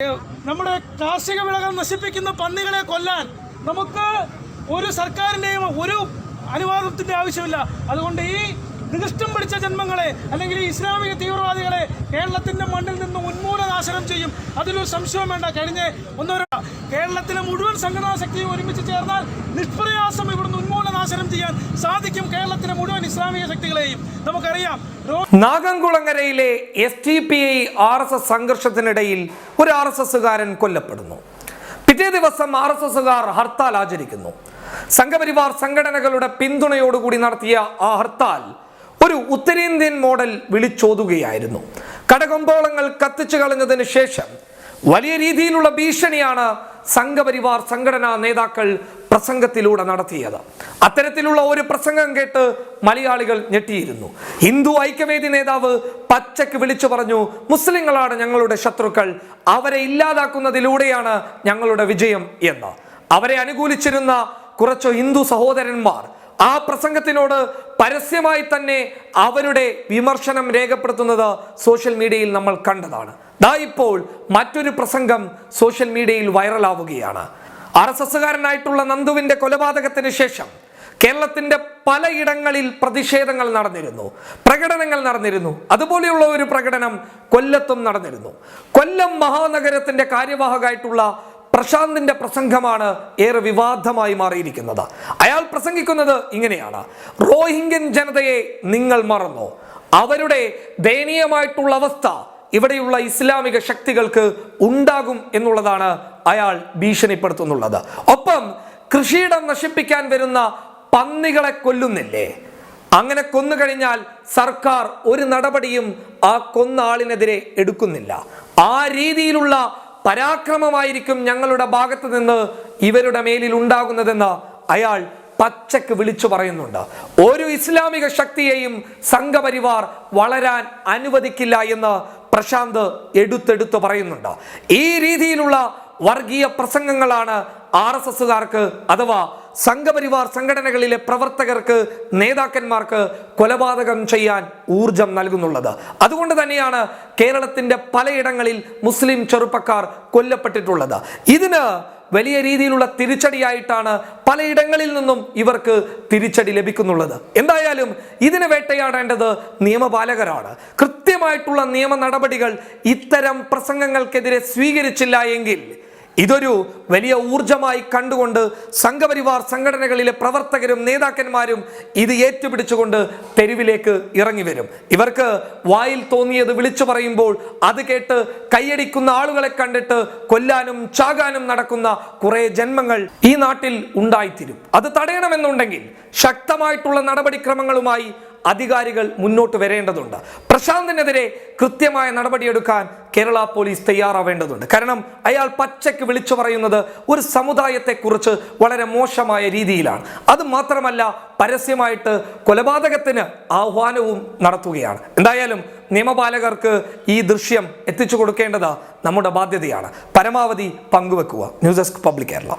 നമ്മുടെ കാർഷിക വിളകൾ നശിപ്പിക്കുന്ന പന്നികളെ കൊല്ലാൻ നമുക്ക് ഒരു സർക്കാരിന്റെയും ഒരു അനുവാദത്തിന്റെ ആവശ്യമില്ല. അതുകൊണ്ട് ഈ നികൃഷ്ടം പിടിച്ച ജന്മങ്ങളെ അല്ലെങ്കിൽ ഇസ്ലാമിക തീവ്രവാദികളെ കേരളത്തിന്റെ മണ്ണിൽ നിന്ന് ഉന്മൂലനാശനം ചെയ്യും. അതിലൊരു സംശയം വേണ്ട. കഴിഞ്ഞ ഒന്നോ കേരളത്തിലെ മുഴുവൻ സംഘടനാ ശക്തിയും ഒരുമിച്ച് ചേർന്നാൽ നിഷ്പ്രയാസം ഇവിടുന്ന് ഉന്മൂലനാശനം ചെയ്യാൻ സാധിക്കും കേരളത്തിലെ മുഴുവൻ ഇസ്ലാമിക ശക്തികളെയും. നമുക്കറിയാം നാഗംകുളങ്ങരയിലെ S D P I R S S സംഘർഷത്തിനിടയിൽ ഒരു ആർ എസ് എസുകാരൻ കൊല്ലപ്പെടുന്നു. പിറ്റേ ദിവസം ആർ എസ് എസുകാർ ഹർത്താൽ ആചരിക്കുന്നു. സംഘപരിവാർ സംഘടനകളുടെ പിന്തുണയോടുകൂടി നടത്തിയ ആ ഹർത്താൽ ഒരു ഉത്തരേന്ത്യൻ മോഡൽ വിളിച്ചോതുകയായിരുന്നു. കടകമ്പോളങ്ങൾ കത്തിച്ചു കളഞ്ഞതിന് ശേഷം വലിയ രീതിയിലുള്ള ഭീഷണിയാണ് സംഘപരിവാർ സംഘടനാ നേതാക്കൾ പ്രസംഗത്തിലൂടെ നടത്തിയത്. അത്തരത്തിലുള്ള ഒരു പ്രസംഗം കേട്ട് മലയാളികൾ ഞെട്ടിയിരുന്നു. ഹിന്ദു ഐക്യവേദി നേതാവ് പച്ചക്ക് വിളിച്ചു പറഞ്ഞു മുസ്ലിങ്ങളാണ് ഞങ്ങളുടെ ശത്രുക്കൾ. അവരെ ഇല്ലാതാക്കുന്നതിലൂടെയാണ് ഞങ്ങളുടെ വിജയം എന്ന്. അവരെ അനുകൂലിച്ചിരുന്ന കുറച്ച് ഹിന്ദു സഹോദരന്മാർ ആ പ്രസംഗത്തിനോട് പരസ്യമായി തന്നെ അവരുടെ വിമർശനം രേഖപ്പെടുത്തുന്നത് സോഷ്യൽ മീഡിയയിൽ നമ്മൾ കണ്ടതാണ്. ദാ ഇപ്പോൾ മറ്റൊരു പ്രസംഗം സോഷ്യൽ മീഡിയയിൽ വൈറലാവുകയാണ്. ആർ എസ് എസ്സുകാരനായിട്ടുള്ള നന്ദുവിന്റെ കൊലപാതകത്തിന് ശേഷം കേരളത്തിന്റെ പലയിടങ്ങളിൽ പ്രതിഷേധങ്ങൾ നടന്നിരുന്നു പ്രകടനങ്ങൾ നടന്നിരുന്നു. അതുപോലെയുള്ള ഒരു പ്രകടനം കൊല്ലത്തും നടന്നിരുന്നു. കൊല്ലം മഹാനഗരത്തിന്റെ കാര്യവാഹകായിട്ടുള്ള പ്രശാന്തിന്റെ പ്രസംഗമാണ് ഏറെ വിവാദമായി മാറിയിരിക്കുന്നത്. അയാൾ പ്രസംഗിക്കുന്നത് ഇങ്ങനെയാണ്. റോഹിംഗ്യൻ ജനതയെ നിങ്ങൾ മറന്നോ? അവരുടെ ദയനീയമായിട്ടുള്ള അവസ്ഥ ഇവിടെയുള്ള ഇസ്ലാമിക ശക്തികൾക്ക് ഉണ്ടാകും എന്നുള്ളതാണ് അയാൾ ഭീഷണിപ്പെടുത്തുന്നുള്ളത്. ഒപ്പം കൃഷിയിടം നശിപ്പിക്കാൻ വരുന്ന പന്നികളെ കൊല്ലുന്നില്ലേ? അങ്ങനെ കൊന്നു കഴിഞ്ഞാൽ സർക്കാർ ഒരു നടപടിയും ആ കൊന്ന ആളിനെതിരെ എടുക്കുന്നില്ല. ആ രീതിയിലുള്ള പരാക്രമമായിരിക്കും ഞങ്ങളുടെ ഭാഗത്ത് നിന്ന് ഇവരുടെ മേലിൽ ഉണ്ടാകുന്നതെന്ന് അയാൾ പച്ചക്ക് വിളിച്ചു പറയുന്നുണ്ട്. ഒരു ഇസ്ലാമിക ശക്തിയെയും സംഘപരിവാർ വളരാൻ അനുവദിക്കില്ല എന്ന് പ്രശാന്ത് എടുത്തെടുത്ത് പറയുന്നുണ്ട്. ഈ രീതിയിലുള്ള വർഗീയ പ്രസംഗങ്ങളാണ് ആർ എസ് എസുകാർക്ക് അഥവാ സംഘപരിവാർ സംഘടനകളിലെ പ്രവർത്തകർക്ക് നേതാക്കന്മാർക്ക് കൊലപാതകം ചെയ്യാൻ ഊർജം നൽകുന്നുള്ളത്. അതുകൊണ്ട് തന്നെയാണ് കേരളത്തിന്റെ പലയിടങ്ങളിൽ മുസ്ലിം ചെറുപ്പക്കാർ കൊല്ലപ്പെട്ടിട്ടുള്ളത്. ഇതിന് വലിയ രീതിയിലുള്ള തിരിച്ചടിയായിട്ടാണ് പലയിടങ്ങളിൽ നിന്നും ഇവർക്ക് തിരിച്ചടി ലഭിക്കുന്നുള്ളത്. എന്തായാലും ഇതിനെ വേട്ടയാടേണ്ടത് നിയമപാലകരാണ്. കൃത്യമായിട്ടുള്ള നിയമ നടപടികൾ ഇത്തരം പ്രസംഗങ്ങൾക്കെതിരെ സ്വീകരിച്ചില്ല എങ്കിൽ ഇതൊരു വലിയ ഊർജമായി കണ്ടുകൊണ്ട് സംഘപരിവാർ സംഘടനകളിലെ പ്രവർത്തകരും നേതാക്കന്മാരും ഇത് ഏറ്റുപിടിച്ചുകൊണ്ട് തെരുവിലേക്ക് ഇറങ്ങി വരും. ഇവർക്ക് വായിൽ തോന്നിയത് വിളിച്ചു പറയുമ്പോൾ അത് കേട്ട് കൈയടിക്കുന്ന ആളുകളെ കണ്ടിട്ട് കൊല്ലാനും ചാകാനും നടക്കുന്ന കുറെ ജന്മങ്ങൾ ഈ നാട്ടിൽ ഉണ്ടായിത്തീരും. അത് തടയണമെന്നുണ്ടെങ്കിൽ ശക്തമായിട്ടുള്ള നടപടിക്രമങ്ങളുമായി അധികാരികൾ മുന്നോട്ട് വരേണ്ടതുണ്ട്. പ്രശാന്തിനെതിരെ കൃത്യമായ നടപടിയെടുക്കാൻ കേരള പോലീസ് തയ്യാറാവേണ്ടതുണ്ട്. കാരണം അയാൾ പച്ചയ്ക്ക് വിളിച്ചു പറയുന്നത് ഒരു സമുദായത്തെക്കുറിച്ച് വളരെ മോശമായ രീതിയിലാണ്. അത് മാത്രമല്ല പരസ്യമായിട്ട് കൊലപാതകത്തിന് ആഹ്വാനവും നടത്തുകയാണ്. എന്തായാലും നിയമപാലകർക്ക് ഈ ദൃശ്യം എത്തിച്ചു കൊടുക്കേണ്ടത് നമ്മുടെ ബാധ്യതയാണ്. പരമാവധി പങ്കുവെക്കുക. News desk public Kerala.